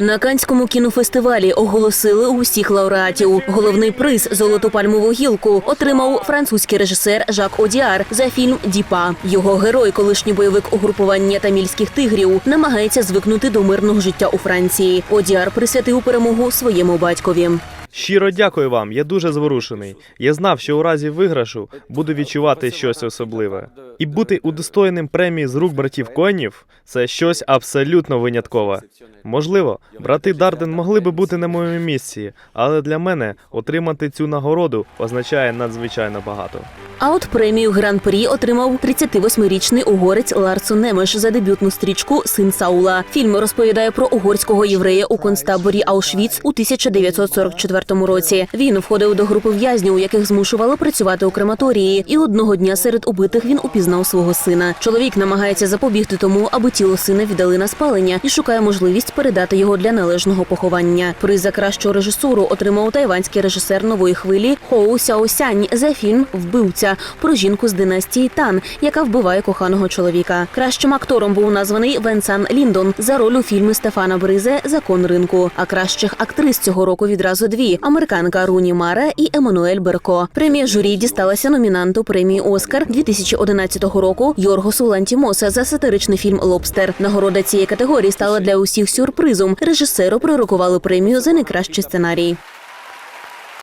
На Канському кінофестивалі оголосили усіх лауреатів. Головний приз Золоту пальмову гілку отримав французький режисер Жак Одіар за фільм Діпа. Його герой, колишній бойовик угрупування тамільських тигрів, намагається звикнути до мирного життя у Франції. Одіар присвятив перемогу своєму батькові. Щиро дякую вам. Я дуже зворушений. Я знав, що у разі виграшу буду відчувати щось особливе. І бути удостоєним премії з рук братів Коенів – це щось абсолютно виняткове. Можливо, брати Дарден могли би бути на моєму місці, але для мене отримати цю нагороду означає надзвичайно багато. А от премію гран-прі отримав 38-річний угорець Ларсо Немеш за дебютну стрічку Син Саула. Фільм розповідає про угорського єврея у концтаборі Аушвіц у 1944 році. Він входив до групи в'язнів, яких змушували працювати у крематорії. І одного дня серед убитих він упізнав свого сина. Чоловік намагається запобігти тому, аби тіло сина віддали на спалення і шукає можливість передати його для належного поховання. Приз за кращу режисуру отримав тайванський режисер нової хвилі Хоу Сяосянь за фільм Вбивця про жінку з династії Тан, яка вбиває коханого чоловіка. Кращим актором був названий Венсан Ліндон за роль у фільмі Стефана Бризе Закон ринку. А кращих актрис цього року відразу дві: американка Руні Мара і Еммануель Берко. Премія журі дісталася номінанту премії Оскар 2011 року Йоргосу Лантімоса за сатиричний фільм Лобстер. Нагорода цієї категорії стала для усіх сюрпризом. Режисеру пророкували премію за найкращий сценарій.